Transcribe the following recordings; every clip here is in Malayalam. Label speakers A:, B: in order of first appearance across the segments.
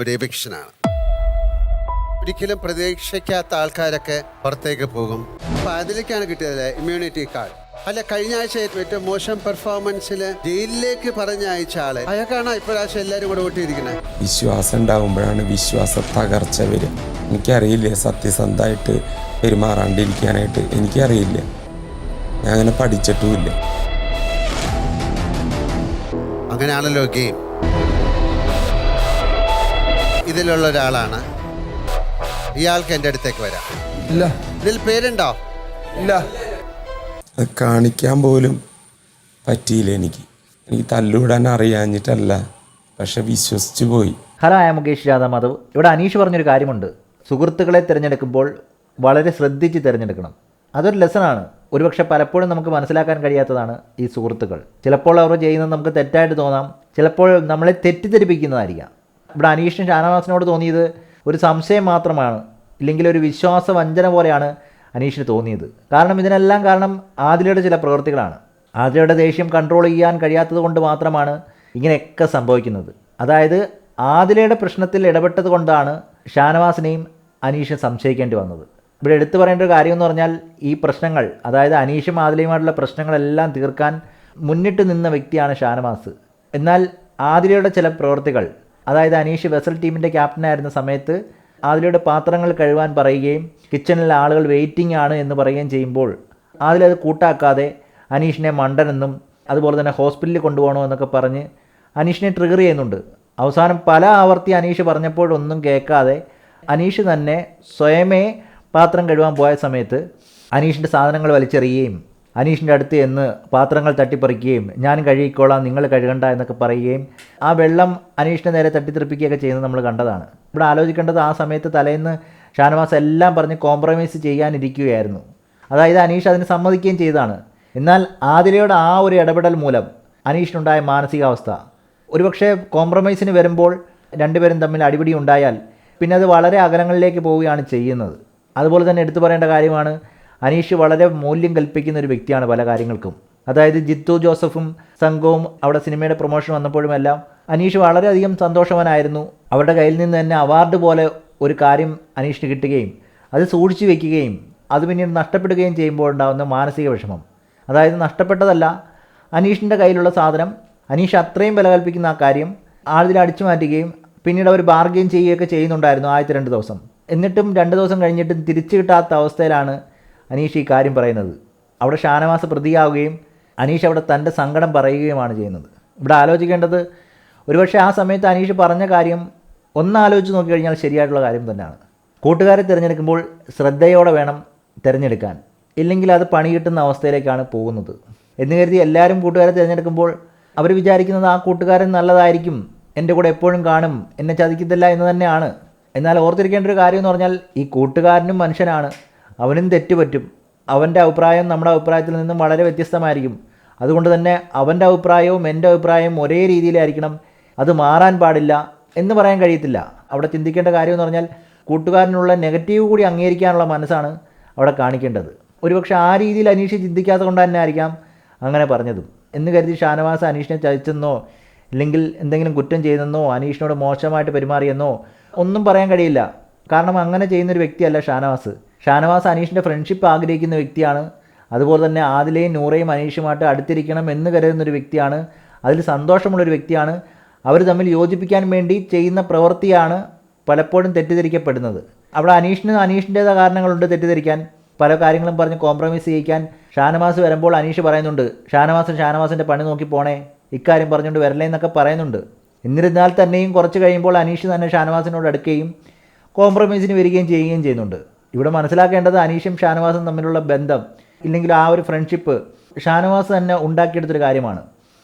A: ഒരു എവിക്ഷനാണ് ഒരിക്കലും പ്രതീക്ഷിക്കാത്ത ആൾക്കാരൊക്കെ പുറത്തേക്ക് പോകും. അപ്പൊ അതിലേക്കാണ് കിട്ടിയത് ഇമ്മ്യൂണിറ്റി കാർഡ് അല്ല കഴിഞ്ഞ ആഴ്ച ഏറ്റവും മോശം പെർഫോമൻസിൽ ജയിലിലേക്ക് പറഞ്ഞയച്ച ആൾ. അയാൾക്കാണ് ഇപ്രാവശ്യം എല്ലാവരും കൂടെ ഓട്ടിയിരിക്കുന്നത്
B: വിശ്വാസം ഉണ്ടാകുമ്പോഴാണ് വിശ്വാസ തകർച്ച വരിക. എനിക്കറിയില്ല സത്യസന്ധമായിട്ട് പെരുമാറാണ്ടിരിക്കാനായിട്ട്. എനിക്കറിയില്ല. ഞാൻ അങ്ങനെ പഠിച്ചിട്ടുമില്ല.
A: അങ്ങനെയാണല്ലോ ഗെയിം. ഇതിലുള്ള ഒരാളാണ്. ഇയാൾക്ക് എന്റെ അടുത്തേക്ക് വരാം.
C: ഇല്ല.
A: ഇതിൽ പേരുണ്ടോ?
C: ഇല്ല.
B: അത് കാണിക്കാൻ പോലും പറ്റിയില്ല എനിക്ക്. എനിക്ക് തല്ലുവിടാൻ അറിയാഞ്ഞിട്ടല്ല പക്ഷെ വിശ്വസിച്ചു പോയി.
D: ഹലോ ആയ മുകേഷ് രാധാ മാധവ് ഇവിടെ അനീഷ് പറഞ്ഞൊരു കാര്യമുണ്ട്. സുഹൃത്തുക്കളെ തിരഞ്ഞെടുക്കുമ്പോൾ വളരെ ശ്രദ്ധിച്ച് തിരഞ്ഞെടുക്കണം. അതൊരു ലെസണാണ് ഒരുപക്ഷെ പലപ്പോഴും നമുക്ക് മനസ്സിലാക്കാൻ കഴിയാത്തതാണ് ഈ സുഹൃത്തുക്കൾ. ചിലപ്പോൾ അവർ ചെയ്യുന്നത് നമുക്ക് തെറ്റായിട്ട് തോന്നാം. ചിലപ്പോൾ നമ്മളെ തെറ്റിദ്ധരിപ്പിക്കുന്നതായിരിക്കാം. ഇവിടെ അനീഷിന് ഷാനവാസിനോട് തോന്നിയത് ഒരു സംശയം മാത്രമാണ് ഇല്ലെങ്കിൽ ഒരു വിശ്വാസ വഞ്ചന പോലെയാണ് അനീഷിന് തോന്നിയത്. കാരണം ഇതിനെല്ലാം കാരണം ആദിലയുടെ ചില പ്രവൃത്തികളാണ്. ആദിലയുടെ ദേഷ്യം കൺട്രോൾ ചെയ്യാൻ കഴിയാത്തത് കൊണ്ട് മാത്രമാണ് ഇങ്ങനെയൊക്കെ സംഭവിക്കുന്നത്. അതായത് ആദിലയുടെ പ്രശ്നത്തിൽ ഇടപെട്ടത് കൊണ്ടാണ് ഷാനവാസിനെയും അനീഷും സംശയിക്കേണ്ടി വന്നത്. ഇവിടെ എടുത്തു പറയേണ്ട ഒരു കാര്യം എന്ന് പറഞ്ഞാൽ ഈ പ്രശ്നങ്ങൾ അതായത് അനീഷും ആദിലയുമായിട്ടുള്ള പ്രശ്നങ്ങളെല്ലാം തീർക്കാൻ മുന്നിട്ട് നിന്ന വ്യക്തിയാണ് ഷാനവാസ്. എന്നാൽ ആദിലയുടെ ചില പ്രവൃത്തികൾ അതായത് അനീഷ് വെസൽ ടീമിന്റെ ക്യാപ്റ്റനായിരുന്ന സമയത്ത് ആദിലയുടെ പാത്രങ്ങൾ കഴുകാൻ പറയുകയും കിച്ചണിലെ ആളുകൾ വെയിറ്റിംഗ് ആണ് എന്ന് പറയുകയും ചെയ്യുമ്പോൾ ആദിലത് കൂട്ടാക്കാതെ അനീഷിനെ മണ്ടനെന്നും അതുപോലെ തന്നെ ഹോസ്പിറ്റലിൽ കൊണ്ടുപോകണോ എന്നൊക്കെ പറഞ്ഞ് അനീഷിനെ ട്രിഗർ ചെയ്യുന്നുണ്ട്. അവസാനം പല ആവർത്തി അനീഷ് പറഞ്ഞപ്പോഴൊന്നും കേൾക്കാതെ അനീഷ് തന്നെ സ്വയമേ പാത്രം കഴുകാൻ പോയ സമയത്ത് അനീഷിന്റെ സാധനങ്ങൾ വലിച്ചെറിയുകയും അനീഷിന്റെ അടുത്ത് എന്ന് പാത്രങ്ങൾ തട്ടിപ്പറിക്കുകയും ഞാൻ കഴുകിക്കോളാം നിങ്ങൾ കഴുകണ്ട എന്നൊക്കെ പറയുകയും ആ വെള്ളം അനീഷിന്റെ നേരെ തട്ടിത്തെറിപ്പിക്കുകയൊക്കെ ചെയ്യുന്നത് നമ്മൾ കണ്ടതാണ്. ഇവിടെ ആലോചിക്കേണ്ടത് ആ സമയത്ത് തലേന്ന് ഷാനവാസ് എല്ലാം പറഞ്ഞ് കോംപ്രമൈസ് ചെയ്യാനിരിക്കുകയായിരുന്നു. അതായത് അനീഷ് അതിന് സമ്മതിക്കുകയും ചെയ്തതാണ്. എന്നാൽ ആതിരയുടെ ആ ഒരു ഇടപെടൽ മൂലം അനീഷിനുണ്ടായ മാനസികാവസ്ഥ. ഒരുപക്ഷെ കോംപ്രമൈസിന് വരുമ്പോൾ രണ്ടുപേരും തമ്മിൽ അടിപിടി ഉണ്ടായാൽ പിന്നെ അത് വളരെ അകലങ്ങളിലേക്ക് പോവുകയാണ് ചെയ്യുന്നത്. അതുപോലെ തന്നെ എടുത്തു പറയേണ്ട കാര്യമാണ് അനീഷ് വളരെ മൂല്യം കൽപ്പിക്കുന്ന ഒരു വ്യക്തിയാണ് പല കാര്യങ്ങൾക്കും. അതായത് ജിത്തു ജോസഫും സംഘവും അവിടെ സിനിമയുടെ പ്രൊമോഷൻ വന്നപ്പോഴുമെല്ലാം അനീഷ് വളരെയധികം സന്തോഷവാനായിരുന്നു. അവരുടെ കയ്യിൽ നിന്ന് തന്നെ അവാർഡ് പോലെ ഒരു കാര്യം അനീഷിന് കിട്ടുകയും അത് സൂക്ഷിച്ചു വെക്കുകയും അത് പിന്നീട് നഷ്ടപ്പെടുകയും ചെയ്യുമ്പോൾ ഉണ്ടാകുന്ന മാനസിക വിഷമം. അതായത് നഷ്ടപ്പെട്ടതല്ല അനീഷിന്റെ കയ്യിലുള്ള സാധനം അനീഷ് അത്രയും വില കൽപ്പിക്കുന്ന ആ കാര്യം ആളിൽ അടിച്ചു മാറ്റുകയും പിന്നീട് അവർ ബാർഗെയിൻ ചെയ്യുകയൊക്കെ ചെയ്യുന്നുണ്ടായിരുന്നു ആദ്യത്തെ രണ്ട് ദിവസം. എന്നിട്ടും രണ്ട് ദിവസം കഴിഞ്ഞിട്ടും തിരിച്ചു കിട്ടാത്ത അവസ്ഥയിലാണ് അനീഷ് ഈ കാര്യം പറയുന്നത്. അവിടെ ഷാനവാസ് പ്രതിയാവുകയും അനീഷ് അവിടെ തന്റെ സങ്കടം പറയുകയുമാണ് ചെയ്യുന്നത്. ഇവിടെ ആലോചിക്കേണ്ടത് ഒരുപക്ഷെ ആ സമയത്ത് അനീഷ് പറഞ്ഞ കാര്യം ഒന്നാലോചിച്ച് നോക്കിക്കഴിഞ്ഞാൽ ശരിയായിട്ടുള്ള കാര്യം തന്നെയാണ്. കൂട്ടുകാരെ തിരഞ്ഞെടുക്കുമ്പോൾ ശ്രദ്ധയോടെ വേണം തിരഞ്ഞെടുക്കാൻ. ഇല്ലെങ്കിൽ അത് പണി കിട്ടുന്ന അവസ്ഥയിലേക്കാണ് പോകുന്നത്. എന്ന് കരുതി എല്ലാവരും കൂട്ടുകാരെ തിരഞ്ഞെടുക്കുമ്പോൾ അവർ വിചാരിക്കുന്നത് ആ കൂട്ടുകാരൻ നല്ലതായിരിക്കും എന്റെ കൂടെ എപ്പോഴും കാണും എന്നെ ചതിക്കത്തില്ല എന്ന് തന്നെയാണ്. എന്നാൽ ഓർത്തിരിക്കേണ്ട ഒരു കാര്യം എന്ന് പറഞ്ഞാൽ ഈ കൂട്ടുകാരനും മനുഷ്യനാണ്. അവനും തെറ്റുപറ്റും അവന്റെ അഭിപ്രായം നമ്മുടെ അഭിപ്രായത്തിൽ നിന്നും വളരെ വ്യത്യസ്തമായിരിക്കും. അതുകൊണ്ട് തന്നെ അവന്റെ അഭിപ്രായവും എന്റെ അഭിപ്രായവും ഒരേ രീതിയിലായിരിക്കണം. അത് മാറാൻ പാടില്ല എന്ന് പറയാൻ കഴിയത്തില്ല. അവിടെ ചിന്തിക്കേണ്ട കാര്യം എന്ന് പറഞ്ഞാൽ കൂട്ടുകാരനുള്ള നെഗറ്റീവ് കൂടി അംഗീകരിക്കാനുള്ള മനസ്സാണ് അവിടെ കാണിക്കേണ്ടത്. ഒരുപക്ഷെ ആ രീതിയിൽ അനീഷ് ചിന്തിക്കാത്ത കൊണ്ട് തന്നെ ആയിരിക്കാം അങ്ങനെ പറഞ്ഞതും. എന്ന് കരുതി ഷാനവാസ് അനീഷിനെ ചതിച്ചെന്നോ ഇല്ലെങ്കിൽ എന്തെങ്കിലും കുറ്റം ചെയ്തെന്നോ അനീഷിനോട് മോശമായിട്ട് പെരുമാറിയെന്നോ ഒന്നും പറയാൻ കഴിയില്ല. കാരണം അങ്ങനെ ചെയ്യുന്നൊരു വ്യക്തിയല്ല ഷാനവാസ്. ഷാനവാസ് അനീഷിന്റെ ഫ്രണ്ട്ഷിപ്പ് ആഗ്രഹിക്കുന്ന വ്യക്തിയാണ്. അതുപോലെ തന്നെ ആദിലയും നൂറയും അനീഷുമായിട്ട് അടുത്തിരിക്കണം എന്ന് കരുതുന്നൊരു വ്യക്തിയാണ്. അതിൽ സന്തോഷമുള്ളൊരു വ്യക്തിയാണ്. അവർ തമ്മിൽ യോജിപ്പിക്കാൻ വേണ്ടി ചെയ്യുന്ന പ്രവൃത്തിയാണ് പലപ്പോഴും തെറ്റിദ്ധരിക്കപ്പെടുന്നത്. അവിടെ അനീഷിന് അനീഷിന്റേതായ കാരണങ്ങളുണ്ട് തെറ്റിദ്ധരിക്കാൻ. പല കാര്യങ്ങളും പറഞ്ഞ് കോംപ്രമൈസ് ചെയ്യിക്കാൻ ഷാനവാസ് വരുമ്പോൾ അനീഷ് പറയുന്നുണ്ട് ഷാനവാസ് ഷാനവാസിന്റെ പണി നോക്കി പോണേ. ഇക്കാര്യം പറഞ്ഞുകൊണ്ട് വരലേ എന്നൊക്കെ പറയുന്നുണ്ട്. എന്നിരുന്നാൽ തന്നെയും കുറച്ച് കഴിയുമ്പോൾ അനീഷ് തന്നെ ഷാനവാസിനോട് അടുക്കുകയും കോംപ്രമൈസിന് വരികയും ചെയ്യുകയും ചെയ്യുന്നുണ്ട്. ഇവിടെ മനസ്സിലാക്കേണ്ടത് അനീഷും ഷാനവാസും തമ്മിലുള്ള ബന്ധം ഇല്ലെങ്കിൽ ആ ഒരു ഫ്രണ്ട്ഷിപ്പ് ഷാനവാസ് തന്നെ ഉണ്ടാക്കിയെടുത്തൊരു കാര്യമാണ്.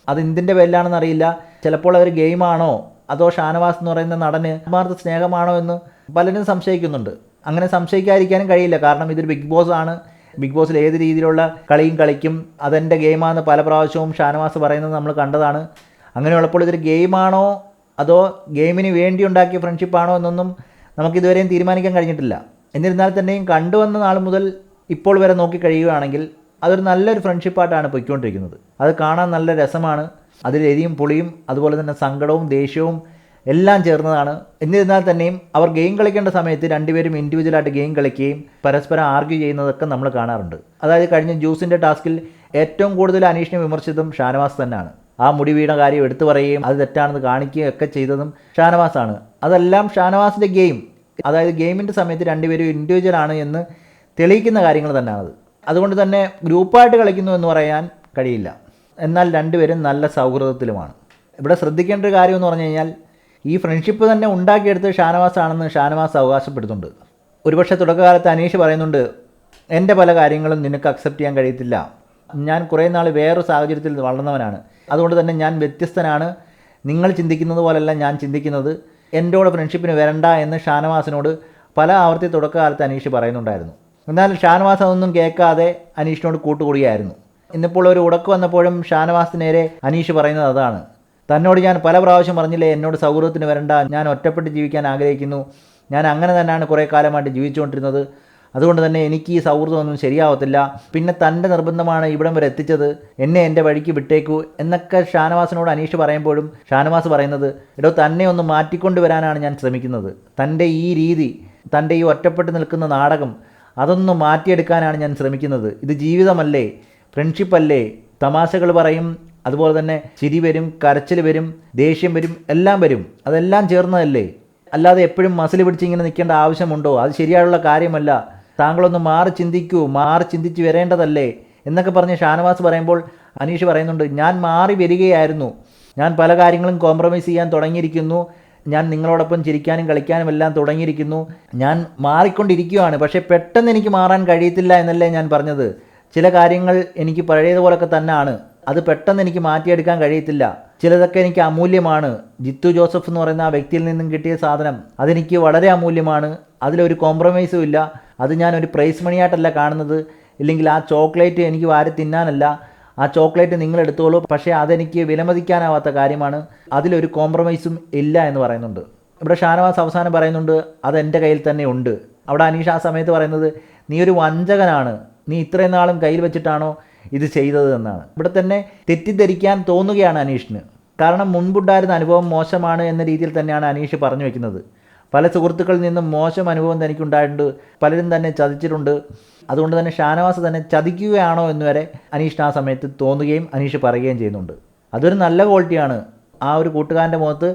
D: അത് എന്തിന്റെ പേരിലാണെന്ന് അറിയില്ല. ചിലപ്പോൾ അതൊരു ഗെയിമാണോ അതോ ഷാനവാസ് എന്ന് പറയുന്ന നടന് ആത്മാർത്ഥ സ്നേഹമാണോ എന്ന് പലരും സംശയിക്കുന്നുണ്ട്. അങ്ങനെ സംശയിക്കാതിരിക്കാനും കഴിയില്ല. കാരണം ഇതൊരു ബിഗ് ബോസ് ആണ്. ബിഗ് ബോസിൽ ഏത് രീതിയിലുള്ള കളിയും കളിക്കും. അതെന്റെ ഗെയിമാണെന്ന് പല പ്രാവശ്യവും ഷാനവാസ് പറയുന്നത് നമ്മൾ കണ്ടതാണ്. അങ്ങനെയുള്ളപ്പോൾ ഇതൊരു ഗെയിമാണോ അതോ ഗെയിമിന് വേണ്ടി ഉണ്ടാക്കിയ ഫ്രണ്ട്ഷിപ്പാണോ എന്നൊന്നും നമുക്കിതുവരെയും തീരുമാനിക്കാൻ കഴിഞ്ഞിട്ടില്ല. എന്നിരുന്നാൽ തന്നെയും കണ്ടുവന്ന നാൾ മുതൽ ഇപ്പോൾ വരെ നോക്കി കഴിയുകയാണെങ്കിൽ അതൊരു നല്ലൊരു ഫ്രണ്ട്ഷിപ്പായിട്ടാണ് പൊയ്ക്കൊണ്ടിരിക്കുന്നത്. അത് കാണാൻ നല്ല രസമാണ്. അതിൽ എരിയും പുളിയും അതുപോലെ തന്നെ സങ്കടവും ദേഷ്യവും എല്ലാം ചേർന്നതാണ്. എന്നിരുന്നാൽ തന്നെയും അവർ ഗെയിം കളിക്കേണ്ട സമയത്ത് രണ്ടുപേരും ഇൻഡിവിജ്വലായിട്ട് ഗെയിം കളിക്കുകയും പരസ്പരം ആർഗ്യൂ ചെയ്യുന്നതൊക്കെ നമ്മൾ കാണാറുണ്ട്. അതായത് കഴിഞ്ഞ ജ്യൂസിന്റെ ടാസ്കിൽ ഏറ്റവും കൂടുതൽ അനീഷിനെ വിമർശിച്ചതും ഷാനവാസ് തന്നെയാണ്. ആ മുടി വീണ കാര്യം എടുത്തു പറയുകയും അത് തെറ്റാണെന്ന് കാണിക്കുകയും ഒക്കെ ചെയ്തതും ഷാനവാസാണ്. അതെല്ലാം ഷാനവാസിന്റെ ഗെയിം. അതായത് ഗെയിമിന്റെ സമയത്ത് രണ്ടുപേരും ഇൻഡിവിജ്വൽ ആണ് എന്ന് തെളിയിക്കുന്ന കാര്യങ്ങൾ തന്നെയാണത്. അതുകൊണ്ട് തന്നെ ഗ്രൂപ്പായിട്ട് കളിക്കുന്നു എന്ന് പറയാൻ കഴിയില്ല. എന്നാൽ രണ്ടുപേരും നല്ല സൗഹൃദത്തിലുമാണ്. ഇവിടെ ശ്രദ്ധിക്കേണ്ട ഒരു കാര്യം എന്ന് പറഞ്ഞു കഴിഞ്ഞാൽ ഈ ഫ്രണ്ട്ഷിപ്പ് തന്നെ ഉണ്ടാക്കിയെടുത്ത് ഷാനവാസ് ആണെന്ന് ഷാനവാസ് അവകാശപ്പെടുന്നുണ്ട്. ഒരുപക്ഷെ തുടക്കകാലത്ത് അനീഷ് പറയുന്നുണ്ട് എന്റെ പല കാര്യങ്ങളും നിനക്ക് അക്സെപ്റ്റ് ചെയ്യാൻ കഴിയത്തില്ല. ഞാൻ കുറേ നാൾ വേറൊരു സാഹചര്യത്തിൽ വളർന്നവനാണ്. അതുകൊണ്ട് തന്നെ ഞാൻ വ്യത്യസ്തനാണ്. നിങ്ങൾ ചിന്തിക്കുന്നത് പോലെയല്ല ഞാൻ ചിന്തിക്കുന്നത്. എന്റെ കൂടെ ഫ്രണ്ട്ഷിപ്പിന് വരണ്ട എന്ന് ഷാനവാസിനോട് പല ആവർത്തി തുടക്കകാലത്ത് അനീഷ് പറയുന്നുണ്ടായിരുന്നു. എന്നാൽ ഷാനവാസ് അതൊന്നും കേൾക്കാതെ അനീഷിനോട് കൂട്ടുകൂടിയായിരുന്നു. ഇന്നിപ്പോൾ ഒരു ഉടക്ക് വന്നപ്പോഴും ഷാനവാസ് നേരെ അനീഷ് പറയുന്നത് അതാണ്. തന്നോട് ഞാൻ പല പ്രാവശ്യം പറഞ്ഞില്ലേ എന്നോട് സൗഹൃദത്തിന് വരണ്ട ഞാൻ ഒറ്റപ്പെട്ട് ജീവിക്കാൻ ആഗ്രഹിക്കുന്നു. ഞാൻ അങ്ങനെ തന്നെയാണ് കുറേ കാലമായിട്ട് ജീവിച്ചുകൊണ്ടിരുന്നത്. അതുകൊണ്ട് തന്നെ എനിക്ക് ഈ സൗഹൃദമൊന്നും ശരിയാവത്തില്ല. പിന്നെ തന്റെ നിർബന്ധമാണ് ഇവിടം വരെ എത്തിച്ചത്. എന്നെ എന്റെ വഴിക്ക് വിട്ടേക്കൂ എന്നൊക്കെ ഷാനവാസിനോട് അനീഷ് പറയുമ്പോഴും ഷാനവാസ് പറയുന്നത് എടോ തന്നെ ഒന്ന് മാറ്റിക്കൊണ്ട് വരാനാണ് ഞാൻ ശ്രമിക്കുന്നത്. തന്റെ ഈ രീതി തന്റെ ഈ ഒറ്റപ്പെട്ട് നിൽക്കുന്ന നാടകം അതൊന്ന് മാറ്റിയെടുക്കാനാണ് ഞാൻ ശ്രമിക്കുന്നത്. ഇത് ജീവിതമല്ലേ? ഫ്രണ്ട്ഷിപ്പല്ലേ? തമാശകൾ പറയും. അതുപോലെ തന്നെ ചിരി വരും കരച്ചിൽ വരും ദേഷ്യം വരും എല്ലാം വരും. അതെല്ലാം ചേർന്നതല്ലേ? അല്ലാതെ എപ്പോഴും മസിൽ പിടിച്ച് ഇങ്ങനെ നിൽക്കേണ്ട ആവശ്യമുണ്ടോ? അത് ശരിയായുള്ള കാര്യമല്ല. താങ്കളൊന്ന് മാറി ചിന്തിക്കൂ മാറി ചിന്തിച്ച് വരേണ്ടതല്ലേ എന്നൊക്കെ പറഞ്ഞ് ഷാനവാസ് പറയുമ്പോൾ അനീഷ് പറയുന്നുണ്ട് ഞാൻ മാറി വരികയായിരുന്നു. ഞാൻ പല കാര്യങ്ങളും കോംപ്രമൈസ് ചെയ്യാൻ തുടങ്ങിയിരിക്കുന്നു. ഞാൻ നിങ്ങളോടൊപ്പം ചിരിക്കാനും കളിക്കാനും എല്ലാം തുടങ്ങിയിരിക്കുന്നു. ഞാൻ മാറിക്കൊണ്ടിരിക്കുകയാണ്. പക്ഷേ പെട്ടെന്ന് എനിക്ക് മാറാൻ കഴിയത്തില്ല എന്നല്ലേ ഞാൻ പറഞ്ഞത്. ചില കാര്യങ്ങൾ എനിക്ക് പഴയതുപോലൊക്കെ തന്നെയാണ് അത് പെട്ടെന്ന് എനിക്ക് മാറ്റിയെടുക്കാൻ കഴിയത്തില്ല. ചിലതൊക്കെ എനിക്ക് അമൂല്യമാണ്. ജിത്തു ജോസഫ് എന്ന് പറയുന്ന ആ വ്യക്തിയിൽ നിന്നും കിട്ടിയ സാധനം അതെനിക്ക് വളരെ അമൂല്യമാണ്. അതിലൊരു കോംപ്രമൈസും ഇല്ല. അത് ഞാനൊരു പ്രൈസ് മണിയായിട്ടല്ല കാണുന്നത്. ഇല്ലെങ്കിൽ ആ ചോക്ലേറ്റ് എനിക്ക് വാരി തിന്നാനല്ല. ആ ചോക്ലേറ്റ് നിങ്ങൾ എടുത്തോളൂ. പക്ഷേ അതെനിക്ക് വിലമതിക്കാനാവാത്ത കാര്യമാണ്. അതിലൊരു കോംപ്രമൈസും ഇല്ല എന്ന് പറയുന്നുണ്ട്. ഇവിടെ ഷാനവാസ് അവസാനം പറയുന്നുണ്ട് അത് എന്റെ കയ്യിൽ തന്നെ ഉണ്ട്. അവിടെ അനീഷ് ആ സമയത്ത് പറയുന്നത് നീ ഒരു വഞ്ചകനാണ്. നീ ഇത്രയും നാളും കയ്യിൽ വെച്ചിട്ടാണോ ഇത് ചെയ്തത് എന്നാണ്. ഇവിടെ തന്നെ തെറ്റിദ്ധരിക്കാൻ തോന്നുകയാണ് അനീഷിന്. കാരണം മുൻപുണ്ടായിരുന്ന അനുഭവം മോശമാണ് എന്ന രീതിയിൽ തന്നെയാണ് അനീഷ് പറഞ്ഞു വെക്കുന്നത്. പല സുഹൃത്തുക്കളിൽ നിന്നും മോശം അനുഭവം തനിക്കുണ്ടായിട്ടുണ്ട്. പലരും തന്നെ ചതിച്ചിട്ടുണ്ട്. അതുകൊണ്ട് തന്നെ ഷാനവാസ് തന്നെ ചതിക്കുകയാണോ എന്ന് വരെ അനീഷിന് ആ സമയത്ത് തോന്നുകയും അനീഷ് പറയുകയും ചെയ്യുന്നുണ്ട്. അതൊരു നല്ല ക്വാളിറ്റിയാണ്. ആ ഒരു കൂട്ടുകാരന്റെ മുഖത്ത്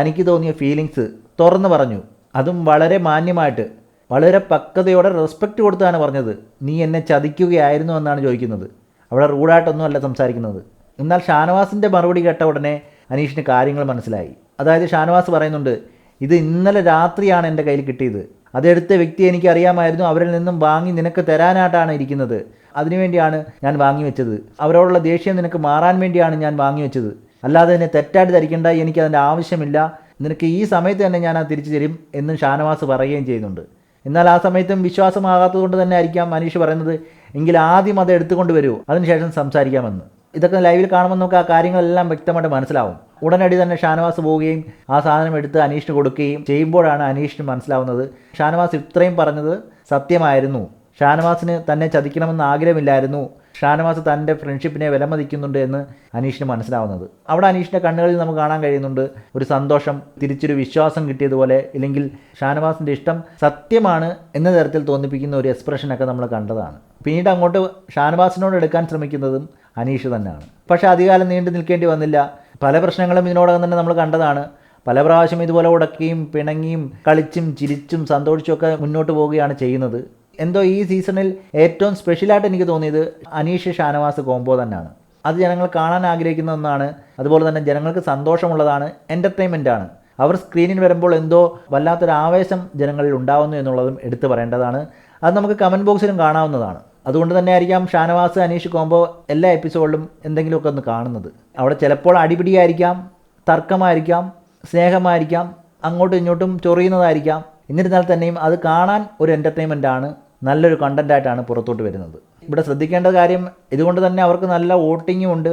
D: തനിക്ക് തോന്നിയ ഫീലിങ്സ് തുറന്നു പറഞ്ഞു. അതും വളരെ മാന്യമായിട്ട് വളരെ പക്വതയോടെ റെസ്പെക്റ്റ് കൊടുത്താണ് പറഞ്ഞത്. നീ എന്നെ ചതിക്കുകയായിരുന്നു എന്നാണ് ചോദിക്കുന്നത്. അവിടെ റൂഡായിട്ടൊന്നും അല്ല സംസാരിക്കുന്നത്. എന്നാൽ ഷാനവാസിന്റെ മറുപടി കേട്ട ഉടനെ അനീഷിന് കാര്യങ്ങൾ മനസ്സിലായി. അതായത് ഷാനവാസ് പറയുന്നുണ്ട് ഇത് ഇന്നലെ രാത്രിയാണ് എന്റെ കയ്യിൽ കിട്ടിയത്. അതെടുത്ത വ്യക്തി എനിക്ക് അറിയാമായിരുന്നു അവരിൽ നിന്നും വാങ്ങി നിനക്ക് തരാനായിട്ടാണ് ഇരിക്കുന്നത്. അതിനുവേണ്ടിയാണ് ഞാൻ വാങ്ങി വെച്ചത്. അവരോടുള്ള ദേഷ്യം നിനക്ക് മാറാൻ വേണ്ടിയാണ് ഞാൻ വാങ്ങി വെച്ചത്. അല്ലാതെ എന്നെ തെറ്റായിട്ട് ധരിക്കേണ്ട എനിക്ക് അതിന്റെ ആവശ്യമില്ല. നിനക്ക് ഈ സമയത്ത് തന്നെ ഞാൻ അത് തിരിച്ചു തരും എന്നും ഷാനവാസ് പറയുകയും ചെയ്യുന്നുണ്ട്. എന്നാൽ ആ സമയത്തും വിശ്വാസമാകാത്തത് കൊണ്ട് തന്നെ ആയിരിക്കാം മനീഷ് പറയുന്നത് എങ്കിൽ ആദ്യം അത് എടുത്തുകൊണ്ട് വരൂ. അതിനുശേഷം സംസാരിക്കാമെന്ന്. ഇതൊക്കെ ലൈവിൽ കാണുമ്പോൾ നമുക്ക് ആ കാര്യങ്ങളെല്ലാം വ്യക്തമായിട്ട് മനസ്സിലാവും. ഉടനടി തന്നെ ഷാനവാസ് പോവുകയും ആ സാധനം എടുത്ത് അനീഷിന് കൊടുക്കുകയും ചെയ്യുമ്പോഴാണ് അനീഷിന് മനസ്സിലാവുന്നത്. ഷാനവാസ് ഇത്രയും പറഞ്ഞത് സത്യമായിരുന്നു. ഷാനവാസിന് തന്നെ ചതിക്കണമെന്ന് ആഗ്രഹമില്ലായിരുന്നു. ഷാനവാസ് തന്റെ ഫ്രണ്ട്ഷിപ്പിനെ വിലമതിക്കുന്നുണ്ട് എന്ന് അനീഷിന് മനസ്സിലാവുന്നത്. അവിടെ അനീഷിന്റെ കണ്ണുകളിൽ നമുക്ക് കാണാൻ കഴിയുന്നുണ്ട് ഒരു സന്തോഷം തിരിച്ചൊരു വിശ്വാസം കിട്ടിയതുപോലെ ഇല്ലെങ്കിൽ ഷാനവാസിന്റെ ഇഷ്ടം സത്യമാണ് എന്ന തരത്തിൽ തോന്നിപ്പിക്കുന്ന ഒരു എക്സ്പ്രഷനൊക്കെ നമ്മൾ കണ്ടതാണ്. പിന്നീട് അങ്ങോട്ട് ഷാനവാസിനോട് എടുക്കാൻ ശ്രമിക്കുന്നതും അനീഷ് തന്നെയാണ്. പക്ഷേ അധികാലം നീണ്ടു നിൽക്കേണ്ടി വന്നില്ല. പല പ്രശ്നങ്ങളും ഇതിനോടകം തന്നെ നമ്മൾ കണ്ടതാണ്. പല പ്രാവശ്യം ഇതുപോലെ ഉടക്കിയും പിണങ്ങിയും കളിച്ചും ചിരിച്ചും സന്തോഷിച്ചുമൊക്കെ മുന്നോട്ട് പോവുകയാണ് ചെയ്യുന്നത്. എന്തോ ഈ സീസണിൽ ഏറ്റവും സ്പെഷ്യലായിട്ട് എനിക്ക് തോന്നിയത് അനീഷ് ഷാനവാസ് കോംബോ തന്നെയാണ്. അത് ജനങ്ങൾ കാണാൻ ആഗ്രഹിക്കുന്ന ഒന്നാണ്. അതുപോലെ തന്നെ ജനങ്ങൾക്ക് സന്തോഷമുള്ളതാണ് എന്റർടൈൻമെന്റ് ആണ്. അവർ സ്ക്രീനിൽ വരുമ്പോൾ എന്തോ വല്ലാത്തൊരു ആവേശം ജനങ്ങളിൽ ഉണ്ടാവുന്നു എന്നുള്ളതും എടുത്തു പറയേണ്ടതാണ്. അത് നമുക്ക് കമന്റ് ബോക്സിലും കാണാവുന്നതാണ്. അതുകൊണ്ട് തന്നെ ആയിരിക്കാം ഷാനവാസ് അനീഷ് കോംബോ എല്ലാ എപ്പിസോഡിലും എന്തെങ്കിലുമൊക്കെ ഒന്ന് കാണുന്നത്. അവിടെ ചിലപ്പോൾ അടിപിടിയായിരിക്കാം തർക്കമായിരിക്കാം സ്നേഹമായിരിക്കാം അങ്ങോട്ടും ഇങ്ങോട്ടും ചൊറിയുന്നതായിരിക്കാം. എന്നിരുന്നാൽ തന്നെയും അത് കാണാൻ ഒരു എന്റർടൈൻമെന്റ് ആണ് നല്ലൊരു കണ്ടന്റായിട്ടാണ് പുറത്തോട്ട് വരുന്നത്. ഇവിടെ ശ്രദ്ധിക്കേണ്ട കാര്യം ഇതുകൊണ്ട് തന്നെ അവർക്ക് നല്ല വോട്ടിങ്ങും ഉണ്ട്.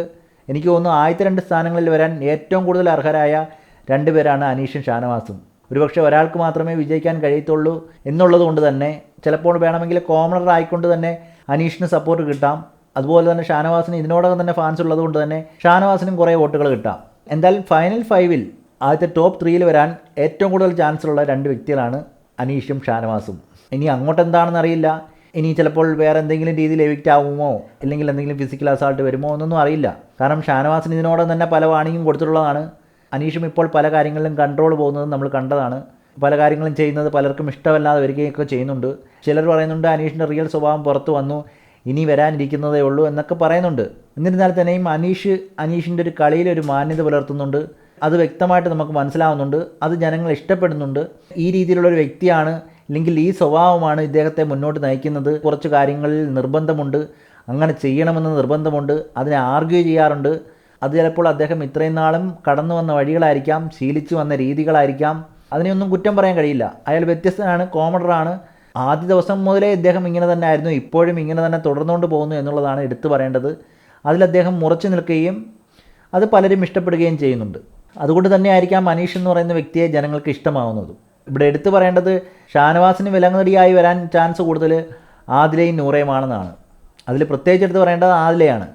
D: എനിക്ക് തോന്നുന്നു ആദ്യത്തെ രണ്ട് സ്ഥാനങ്ങളിൽ വരാൻ ഏറ്റവും കൂടുതൽ അർഹരായ രണ്ടുപേരാണ് അനീഷും ഷാനവാസും. ഒരുപക്ഷെ ഒരാൾക്ക് മാത്രമേ വിജയിക്കാൻ കഴിയത്തുള്ളൂ എന്നുള്ളത് കൊണ്ട് തന്നെ ചിലപ്പോൾ വേണമെങ്കിൽ കോമണർ ആയിക്കൊണ്ട് തന്നെ അനീഷിന് സപ്പോർട്ട് കിട്ടാം. അതുപോലെ തന്നെ ഷാനവാസിന് ഇതിനോടകം തന്നെ ഫാൻസ് ഉള്ളതുകൊണ്ട് തന്നെ ഷാനവാസിനും കുറേ വോട്ടുകൾ കിട്ടാം. എന്തായാലും ഫൈനൽ ഫൈവിൽ ആദ്യത്തെ ടോപ്പ് ത്രീയിൽ വരാൻ ഏറ്റവും കൂടുതൽ ചാൻസ് ഉള്ള രണ്ട് വ്യക്തികളാണ് അനീഷും ഷാനവാസും. ഇനി അങ്ങോട്ട് എന്താണെന്ന് അറിയില്ല. ഇനി ചിലപ്പോൾ വേറെ എന്തെങ്കിലും രീതിയിൽ എവിക്റ്റ് ആവുമോ? അല്ലെങ്കിൽ എന്തെങ്കിലും ഫിസിക്കൽ അസാൾട്ട് വരുമോ എന്നൊന്നും അറിയില്ല. കാരണം ഷാനവാസിന് ഇതിനോടൊപ്പം തന്നെ പല വാണിയും കൊടുത്തിട്ടുള്ളതാണ്. അനീഷും ഇപ്പോൾ പല കാര്യങ്ങളിലും കൺട്രോൾ പോകുന്നത് നമ്മൾ കണ്ടതാണ്. പല കാര്യങ്ങളും ചെയ്യുന്നത് പലർക്കും ഇഷ്ടമല്ലാതെ വരികയൊക്കെ ചെയ്യുന്നുണ്ട്. ചിലർ പറയുന്നുണ്ട് അനീഷിന്റെ റിയൽ സ്വഭാവം പുറത്തു വന്നു. ഇനി വരാനിരിക്കുന്നതേ ഉള്ളൂ എന്നൊക്കെ പറയുന്നുണ്ട്. എന്നിരുന്നാൽ തന്നെയും അനീഷ് അനീഷിന്റെ ഒരു കളിയിൽ ഒരു മാന്യത പുലർത്തുന്നുണ്ട്. അത് വ്യക്തമായിട്ട് നമുക്ക് മനസ്സിലാവുന്നുണ്ട്. അത് ജനങ്ങൾ ഇഷ്ടപ്പെടുന്നുണ്ട്. ഈ രീതിയിലുള്ള ഒരു വ്യക്തിയാണ് അല്ലെങ്കിൽ ഈ സ്വഭാവമാണ് ഇദ്ദേഹത്തെ മുന്നോട്ട് നയിക്കുന്നത്. കുറച്ച് കാര്യങ്ങളിൽ നിർബന്ധമുണ്ട്. അങ്ങനെ ചെയ്യണമെന്ന് നിർബന്ധമുണ്ട്. അതിനെ ആർഗ്യൂ ചെയ്യാറുണ്ട്. അത് ചിലപ്പോൾ അദ്ദേഹം ഇത്രയും നാളും കടന്നു വന്ന വഴികളായിരിക്കാം ശീലിച്ചു വന്ന രീതികളായിരിക്കാം. അതിനെയൊന്നും കുറ്റം പറയാൻ കഴിയില്ല. അയാൾ വ്യത്യസ്തനാണ് കോമഡറാണ്. ആദ്യ ദിവസം മുതലേ ഇദ്ദേഹം ഇങ്ങനെ തന്നെ ആയിരുന്നു ഇപ്പോഴും ഇങ്ങനെ തന്നെ തുടർന്നുകൊണ്ട് പോകുന്നു എന്നുള്ളതാണ് എടുത്തു പറയേണ്ടത്. അതിൽ അദ്ദേഹം മുറച്ചു നിൽക്കുകയും അത് പലരും ഇഷ്ടപ്പെടുകയും ചെയ്യുന്നുണ്ട്. അതുകൊണ്ട് തന്നെ ആയിരിക്കാം മനീഷ് എന്ന് പറയുന്ന വ്യക്തിയെ ജനങ്ങൾക്ക് ഇഷ്ടമാവുന്നത്. ഇവിടെ എടുത്തു പറയേണ്ടത് ഷാനവാസിന് വിലങ്ങടിയായി വരാൻ ചാൻസ് കൂടുതൽ ആദിലയും നൂറയുമാണെന്നാണ്. അതിൽ പ്രത്യേകിച്ച് എടുത്ത് പറയേണ്ടത് ആദിലയാണ്.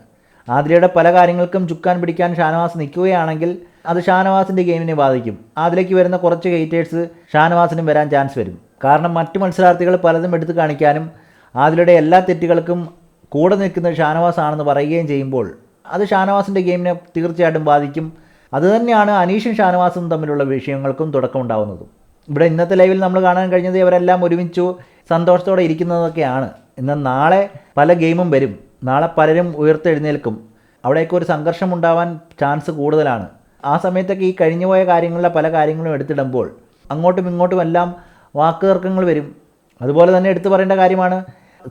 D: ആദിലയുടെ പല കാര്യങ്ങൾക്കും ചുക്കാൻ പിടിക്കാൻ ഷാനവാസ് നിൽക്കുകയാണെങ്കിൽ അത് ഷാനവാസിന്റെ ഗെയിമിനെ ബാധിക്കും. അതിലേക്ക് വരുന്ന കുറച്ച് ഹെയ്റ്റേഴ്സ് ഷാനവാസിനും വരാൻ ചാൻസ് വരും. കാരണം മറ്റു മത്സരാർത്ഥികൾ പലതും എടുത്തു കാണിക്കാനും അതിലൂടെ എല്ലാ തെറ്റുകൾക്കും കൂടെ നിൽക്കുന്നത് ഷാനവാസ് ആണെന്ന് പറയുകയും ചെയ്യുമ്പോൾ അത് ഷാനവാസിന്റെ ഗെയിമിനെ തീർച്ചയായിട്ടും ബാധിക്കും. അതുതന്നെയാണ് അനീഷും ഷാനവാസും തമ്മിലുള്ള വിഷയങ്ങൾക്കും തുടക്കമുണ്ടാവുന്നതും ഇവിടെ ഇന്നത്തെ ലൈവിൽ നമ്മൾ കാണാൻ കഴിഞ്ഞത് ഇവരെല്ലാം ഒരുമിച്ചു സന്തോഷത്തോടെ ഇരിക്കുന്നതൊക്കെയാണ്. എന്നാൽ നാളെ പല ഗെയിമും വരും. നാളെ പലരും ഉയർത്തെഴുന്നേൽക്കും. അവിടെയൊക്കെ ഒരു സംഘർഷം ഉണ്ടാവാൻ ചാൻസ് കൂടുതലാണ്. ആ സമയത്തൊക്കെ ഈ കഴിഞ്ഞുപോയ കാര്യങ്ങളിലെ പല കാര്യങ്ങളും എടുത്തിടുമ്പോൾ അങ്ങോട്ടും ഇങ്ങോട്ടും എല്ലാം വാക്കുതർക്കങ്ങൾ വരും. അതുപോലെ തന്നെ എടുത്തു പറയേണ്ട കാര്യമാണ്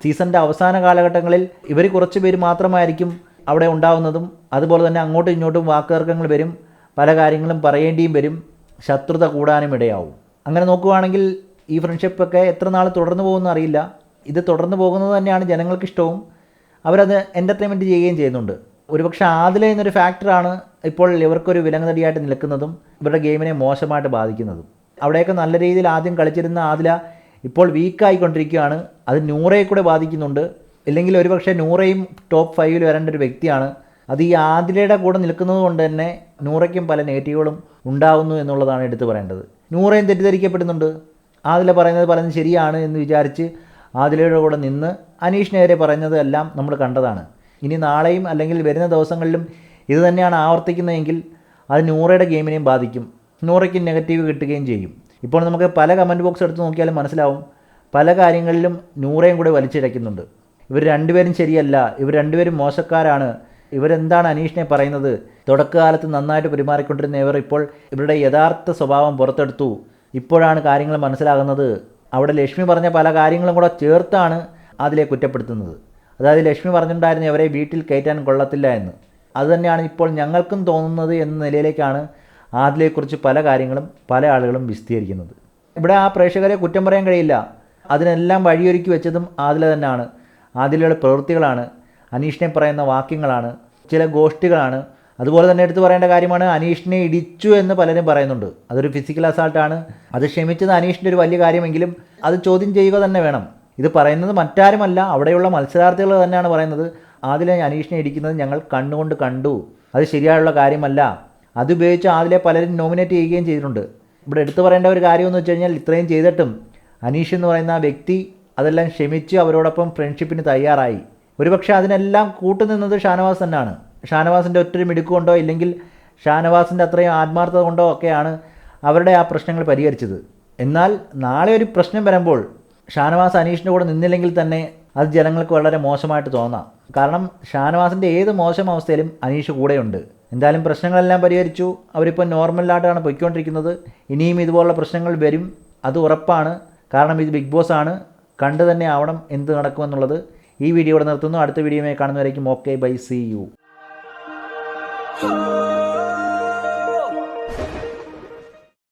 D: സീസണിന്റെ അവസാന കാലഘട്ടങ്ങളിൽ ഇവർ കുറച്ച് പേര് മാത്രമായിരിക്കും അവിടെ ഉണ്ടാവുന്നതും അതുപോലെ തന്നെ അങ്ങോട്ടും ഇങ്ങോട്ടും വാക്കുതർക്കങ്ങൾ വരും പല കാര്യങ്ങളും പറയേണ്ടിയും വരും ശത്രുത കൂടാനും ഇടയാവും. അങ്ങനെ നോക്കുകയാണെങ്കിൽ ഈ ഫ്രണ്ട്ഷിപ്പൊക്കെ എത്ര നാൾ തുടർന്നു പോകുമെന്ന് അറിയില്ല. ഇത് തുടർന്നു പോകുന്നത് തന്നെയാണ് ജനങ്ങൾക്കിഷ്ടവും. അവരത് എന്റർടൈൻമെന്റ് ചെയ്യുകയും ചെയ്യുന്നുണ്ട്. ഒരുപക്ഷെ ആദില എന്നൊരു ഫാക്ടറാണ് ഇപ്പോൾ ഇവർക്കൊരു വിലങ്ങതടിയായിട്ട് നിൽക്കുന്നതും ഇവരുടെ ഗെയിമിനെ മോശമായിട്ട് ബാധിക്കുന്നതും. അവിടെയൊക്കെ നല്ല രീതിയിൽ ആദ്യം കളിച്ചിരുന്ന ആദില ഇപ്പോൾ വീക്കായിക്കൊണ്ടിരിക്കുകയാണ് അത് നൂറയെ കൂടെ ബാധിക്കുന്നുണ്ട്. ഇല്ലെങ്കിൽ ഒരുപക്ഷെ നൂറയും ടോപ്പ് ഫൈവിൽ വരേണ്ട ഒരു വ്യക്തിയാണ്. അത് ഈ ആദിലയുടെ കൂടെ നിൽക്കുന്നത് കൊണ്ട് തന്നെ നൂറയ്ക്കും പല നെഗറ്റീവുകളും ഉണ്ടാവുന്നു എന്നുള്ളതാണ് എടുത്തു പറയേണ്ടത്. നൂറയും തെറ്റിദ്ധരിക്കപ്പെടുന്നുണ്ട്? ആദില പറയുന്നത് പലതും ശരിയാണ് എന്ന് വിചാരിച്ച് ആദിലയുടെ കൂടെ നിന്ന് അനീഷ് നേരെ പറഞ്ഞതെല്ലാം നമ്മൾ കണ്ടതാണ്. ഇനി നാളെയും അല്ലെങ്കിൽ വരുന്ന ദിവസങ്ങളിലും ഇത് തന്നെയാണ് ആവർത്തിക്കുന്നതെങ്കിൽ അത് നൂറയുടെ ഗെയിമിനെയും ബാധിക്കും. നൂറയ്ക്ക് നെഗറ്റീവ് കിട്ടുകയും ചെയ്യും. ഇപ്പോൾ നമുക്ക് പല കമന്റ് ബോക്സ് എടുത്ത് നോക്കിയാലും മനസ്സിലാവും. പല കാര്യങ്ങളിലും നൂറയും കൂടെ വലിച്ചിഴയ്ക്കുന്നുണ്ട്. ഇവർ രണ്ടുപേരും ശരിയല്ല. ഇവർ രണ്ടുപേരും മോശക്കാരാണ്. ഇവരെന്താണ് അനീഷിനെ പറയുന്നത്? തുടക്കകാലത്ത് നന്നായിട്ട് പെരുമാറിക്കൊണ്ടിരുന്ന ഇവർ ഇപ്പോൾ ഇവരുടെ യഥാർത്ഥ സ്വഭാവം പുറത്തെടുത്തു. ഇപ്പോഴാണ് കാര്യങ്ങൾ മനസ്സിലാകുന്നത്. അവിടെ ലക്ഷ്മി പറഞ്ഞ പല കാര്യങ്ങളും കൂടെ ചേർത്താണ് അതിലെ കുറ്റപ്പെടുത്തുന്നത്. അതായത് ലക്ഷ്മി പറഞ്ഞിട്ടുണ്ടായിരുന്നു അവരെ വീട്ടിൽ കയറ്റാൻ കൊള്ളത്തില്ല എന്ന്. അതുതന്നെയാണ് ഇപ്പോൾ ഞങ്ങൾക്കും തോന്നുന്നത് എന്ന നിലയിലേക്കാണ് ആദിലെക്കുറിച്ച് പല കാര്യങ്ങളും പല ആളുകളും വിശദീകരിക്കുന്നത്. ഇവിടെ ആ പ്രേക്ഷകരെ കുറ്റം പറയാൻ കഴിയില്ല. അതിനെല്ലാം വഴിയൊരുക്കി വെച്ചതും ആദില തന്നെയാണ്. ആദിലയുടെ പ്രവൃത്തികളാണ് അനീഷിനെ പറയുന്ന വാക്യങ്ങളാണ് ചില ഗോഷ്ഠികളാണ് അതുപോലെ തന്നെ എടുത്തു പറയേണ്ട കാര്യമാണ് അനീഷിനെ ഇടിച്ചു എന്ന് പലരും പറയുന്നുണ്ട്. അതൊരു ഫിസിക്കൽ അസാൾട്ടാണ് അത് ക്ഷമിച്ചത് അനീഷിന്റെ ഒരു വലിയ കാര്യമെങ്കിലും അത് ചോദ്യം ചെയ്യുക തന്നെ വേണം. ഇത് പറയുന്നത് മറ്റാരുമല്ല അവിടെയുള്ള മത്സരാർത്ഥികൾ തന്നെയാണ് പറയുന്നത്. ആദിലെ അനീഷിനെ ഇടിക്കുന്നത് ഞങ്ങൾ കണ്ണുകൊണ്ട് കണ്ടു. അത് ശരിയായുള്ള കാര്യമല്ല. അതുപയോഗിച്ച് ആദിലെ പലരും നോമിനേറ്റ് ചെയ്യുകയും ചെയ്തിട്ടുണ്ട്. ഇവിടെ എടുത്തു പറയേണ്ട ഒരു കാര്യമെന്ന് വെച്ച് കഴിഞ്ഞാൽ ഇത്രയും ചെയ്തിട്ടും അനീഷ് എന്ന് പറയുന്ന ആ വ്യക്തി അതെല്ലാം ക്ഷമിച്ച് അവരോടൊപ്പം ഫ്രണ്ട്ഷിപ്പിന് തയ്യാറായി. ഒരുപക്ഷെ അതിനെല്ലാം കൂട്ടുനിന്നത് ഷാനവാസ് തന്നെയാണ്. ഷാനവാസിന്റെ ഒറ്റൊരു മിടുക്ക് കൊണ്ടോ ഇല്ലെങ്കിൽ ഷാനവാസിന്റെ അത്രയും ആത്മാർത്ഥത കൊണ്ടോ ഒക്കെയാണ് അവരുടെ ആ പ്രശ്നങ്ങൾ പരിഹരിച്ചത്. എന്നാൽ നാളെ ഒരു പ്രശ്നം വരുമ്പോൾ ഷാനവാസ് അനീഷിന്റെ കൂടെ നിന്നില്ലെങ്കിൽ തന്നെ അത് ജനങ്ങൾക്ക് വളരെ മോശമായിട്ട് തോന്നാം. കാരണം ഷാനവാസിന്റെ ഏത് മോശം അവസ്ഥയിലും അനീഷ് കൂടെയുണ്ട്. എന്തായാലും പ്രശ്നങ്ങളെല്ലാം പരിഹരിച്ചു. അവരിപ്പോൾ നോർമലായിട്ടാണ് പൊയ്ക്കൊണ്ടിരിക്കുന്നത്. ഇനിയും ഇതുപോലുള്ള പ്രശ്നങ്ങൾ വരും. അത് ഉറപ്പാണ്. കാരണം ഇത് ബിഗ് ബോസ് ആണ്. കണ്ടു തന്നെ ആവണം എന്ത് നടക്കുമെന്നുള്ളത്. ഈ വീഡിയോ ഇവിടെ നിർത്തുന്നു. അടുത്ത വീഡിയോയുമായി കാണുന്നവരേക്കും ഓക്കെ. ബൈ. സി. യു.